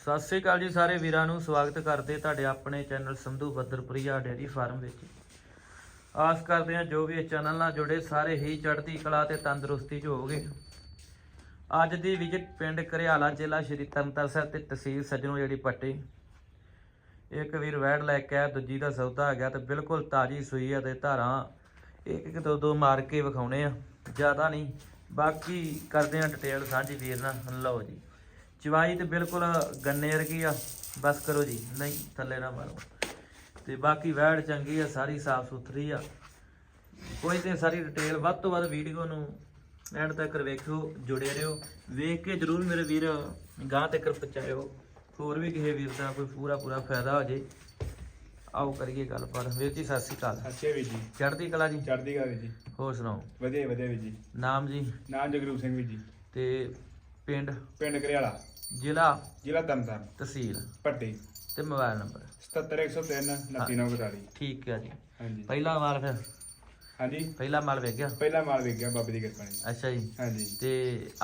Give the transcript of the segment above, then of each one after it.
ਸਤਿ ਸ੍ਰੀ ਅਕਾਲ ਜੀ ਸਾਰੇ ਵੀਰਾਂ ਨੂੰ, ਸਵਾਗਤ ਕਰਦੇ ਤੁਹਾਡੇ ਆਪਣੇ channel Sandhu Badarpuria dairy farm ਵਿੱਚ। ਆਸ ਕਰਦੇ ਹਾਂ ਜੋ ਵੀ ਇਸ ਚੈਨਲ ਨਾਲ ਜੁੜੇ, ਸਾਰੇ ਹੀ ਚੜ੍ਹਦੀ ਕਲਾ ਤੇ ਤੰਦਰੁਸਤੀ 'ਚ ਹੋਵੋਗੇ। ਅੱਜ ਦੀ ਵਿਜ਼ਿਟ ਪਿੰਡ ਘਰਿਆਲਾ ਜ਼ਿਲ੍ਹਾ ਸ਼੍ਰੀ ਤਰਨਤਾਰਨ ਸਾਹਿਬ ਤੇ ਤਹਿਸੀਲ ਸੱਜਣੋ ਜਿਹੜੀ ਪੱਟੀ। ਇੱਕ ਵੀਰ ਵੈੜ ਲੈ ਕੇ ਆ ਦੂਜੀ ਦਾ ਸੌਦਾ ਆ ਗਿਆ ਤੇ ਬਿਲਕੁਲ ਤਾਜੀ ਸੂਈ ਆ ਤੇ ਧਾਰਾਂ ਇੱਕ ਇੱਕ ਦੋ ਦੋ ਮਾਰ ਕੇ ਵਿਖਾਉਣੇ ਆ। ਜ਼ਿਆਦਾ ਨਹੀਂ, ਬਾਕੀ ਕਰਦੇ ਆ ਡਿਟੇਲ ਸਾਂਝੀ ਵੀਰ ਨਾਲ। ਲਓ ਜੀ। ਚਵਾਈ ਤੇ ਬਿਲਕੁਲ ਗੰਨੇ ਵਰਗੀ ਆ ਬਸ ਕਰੋ ਜੀ ਨਹੀਂ ਥੱਲੇ ਨਾ ਮਾਰੋ। ਤੇ ਬਾਕੀ ਵੈੜ ਚੰਗੀ ਆ ਸਾਰੀ ਸਾਫ਼ ਸੁਥਰੀ ਆ। ਕੋਈ ਤੇ ਸਾਰੀ ਡਿਟੇਲ ਵੱਧ ਤੋਂ ਵੱਧ ਵੀਡੀਓ ਨੂੰ ਐਂਡ ਤੱਕ ਵੇਖਿਓ ਜੁੜੇ ਰਹੋ। ਵੇਖ ਕੇ ਜਰੂਰ ਮੇਰੇ ਵੀਰ ਗਾਂ ਤੱਕ ਪਹੁੰਚਾਇਓ। ਹੋਰ ਵੀ ਕਿਸੇ ਵੀਰ ਦਾ ਕੋਈ ਪੂਰਾ ਪੂਰਾ ਫਾਇਦਾ ਹੋ ਜੇ ਆਓ ਕਰੀਏ ਗੱਲ ਪਰ ਵੀਰ ਜੀ ਸਤਿ ਸ਼੍ਰੀ ਅਕਾਲ। ਅੱਛੇ ਵੀ ਜੀ। ਚੜ੍ਹਦੀ ਕਲਾ ਜੀ? ਚੜ੍ਹਦੀ ਵੀ ਜੀ। ਹੋਰ ਸੁਣਾਓ? ਵਧੀਆ ਵਧੀਆ ਵੀ ਜੀ। ਨਾਮ ਜੀ? ਨਾਮ ਜਗਰੂਪ ਸਿੰਘ ਵੀ ਜੀ। ਤੇ ਪਿੰਡ ਪਿੰਡ ਘਰਿਆਲਾ ਜ਼ਿਲ੍ਹਾ ਜ਼ਿਲ੍ਹਾ ਤਰਨਤਾਰਨ ਤਹਿਸੀਲ। ਪੱਟੀ। ਤੇ ਮੋਬਾਈਲ ਨੰਬਰ। 77103 99942 ਠੀਕ ਹੈ ਜੀ। ਹਾਂਜੀ। ਪਹਿਲਾ ਮਾਲ ਫਿਰ? ਹਾਂਜੀ। ਪਹਿਲਾ ਮਾਲ ਵੇਖ ਗਿਆ? ਪਹਿਲਾ ਮਾਲ ਵੇਖ ਗਿਆ ਬਾਬੇ ਦੀ ਕਿਰਪਾ ਨਾਲ। ਅੱਛਾ ਜੀ। ਹਾਂਜੀ। ਤੇ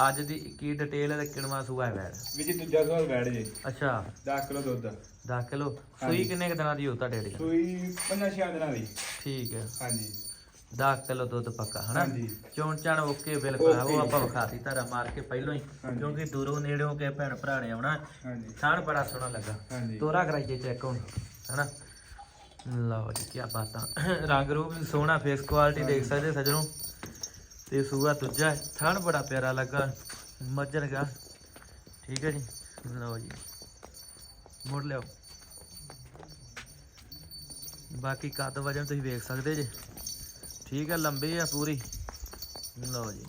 ਅੱਜ ਦੀ ਕੀ ਡਿਟੇਲ ਹੈ ਕਿਣਵਾ ਸੂਆ ਹੈ ਵੈੜ? ਵੀ ਜੀ ਦੂਜਾ ਸਵਾਲ ਬੈਠ ਜੇ। ਅੱਛਾ। 10 ਕਿਲੋ ਦੁੱਧ। 10 ਕਿਲੋ। ਸੂਈ। ਕਿੰਨੇ ਕੁ ਦਿਨਾਂ ਦੀ ਹੋ ਤੁਹਾਡੇ ਡੇੜੀ ਸੂਈ ਪੰਜਾਂ ਛਿਆਂ ਦਿਨਾਂ ਦੀ। ਠੀਕ ਹੈ। ਹਾਂਜੀ। 10 ਕਿਲੋ ਦੁੱਧ ਪੱਕਾ ਹਨਾ? ਹਾਂਜੀ। ਚੋਣ ਚਾਣ ਓਕੇ ਬਿਲਕੁਲ ਆ, ਉਹ Okay। ਆਪਾਂ ਵਿਖਾਤੀ ਧਾਰਾ ਮਾਰ ਕੇ ਪਹਿਲਾਂ ਹੀ ਹਾਂਜੀ। ਕਿਉਂਕਿ ਦੂਰੋਂ ਨੇੜਿਓਂ ਕੇ ਭੈਣ ਭਰਾ ਨੇ ਆਉਣਾ। ਹਾਂਜੀ। ਥਾਣ ਬੜਾ ਸੋਹਣਾ ਲੱਗਾ। ਹਾਂਜੀ। ਤੋਰਾ ਕਰਾਈਏ ਚੈੱਕ ਹੁਣ ਹਨਾ? ਲਓ ਜੀ ਕੀ ਬਾਤਾਂ। ਰੰਗ ਰੂਪ ਵੀ ਸੋਹਣਾ ਫੇਸ ਕੁਆਲਿਟੀ ਦੇਖ ਸਕਦੇ ਸਜਣੋ। ਤੇ ਸੂਆ ਦੂਜਾ ਹੈ। ਥਣ ਬੜਾ ਪਿਆਰਾ ਲੱਗਾ ਮੱਝਰ ਗਾ ਠੀਕ ਹੈ ਜੀ? ਲਓ ਜੀ। ਮੁੜ ਲਿਓ ਬਾਕੀ ਕੱਦ ਵਜਨ ਤੁਸੀਂ ਵੇਖ ਸਕਦੇ ਜੇ। ਠੀਕ ਹੈ ਲੰਬੀ ਆ ਪੂਰੀ। ਲਓ ਜੀ।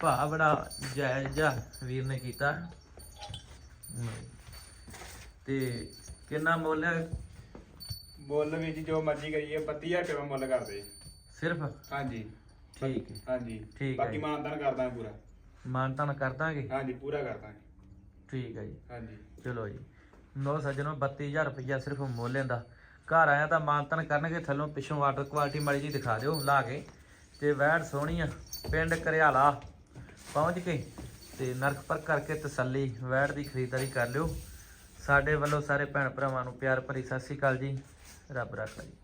ਭਾ ਬੜਾ ਜਾਇਜ਼ ਵੀਰ ਨੇ ਕੀਤਾ। ਤੇ ਕਿੰਨਾ ਮੁੱਲ ਹੈ? ਮੁੱਲ ਵੀ ਜੀ ਜੋ ਮਰਜ਼ੀ ਕਰੀਏ 32000 ਰੁਪਏ ਮੁੱਲ ਕਰਦੇ। ਸਿਰਫ? ਹਾਂਜੀ। ਠੀਕ ਹੈ। ਹਾਂਜੀ। ਠੀਕ ਹੈ ਬਾਕੀ। ਮਾਨਦਾਨ ਕਰਦਾ ਪੂਰਾ। ਮਾਨਤਾਨ ਕਰ ਦਾਂਗੇ? ਹਾਂਜੀ ਪੂਰਾ ਕਰਦਾ ਠੀਕ ਹੈ ਜੀ। ਹਾਂਜੀ। ਚਲੋ ਜੀ। ਨੋ ਸੱਜਣੋ 32000 ਰੁਪਇਆ ਸਿਰਫ ਮੁੱਲ ਲੈਂਦਾ ਘਰ ਆਇਆ ਤਾਂ ਮਾਨਤਨ ਕਰਨਗੇ ਥੱਲੋਂ, ਪਿੱਛੋਂ ਵਾਟਰ ਕੁਆਲਿਟੀ ਮਾੜੀ ਜੀ ਦਿਖਾ ਦਿਓ, ਲਾ ਕੇ। ਤੇ ਵੈੜ ਸੋਹਣੀ ਆ, ਪਿੰਡ ਘਰਿਆਲਾ ਪਹੁੰਚ ਕੇ ਤੇ ਨਰਕ ਪਰ ਕਰਕੇ ਤਸੱਲੀ, ਵੈੜ ਦੀ ਖਰੀਦਦਾਰੀ ਕਰ ਲਿਓ। ਸਾਡੇ ਵੱਲੋਂ ਸਾਰੇ ਭੈਣ ਭਰਾਵਾਂ ਨੂੰ ਪਿਆਰ ਭਰੀ ਸਤਿ ਸ਼੍ਰੀ ਅਕਾਲ ਜੀ। ਰੱਬ ਰੱਖਾ ਜੀ।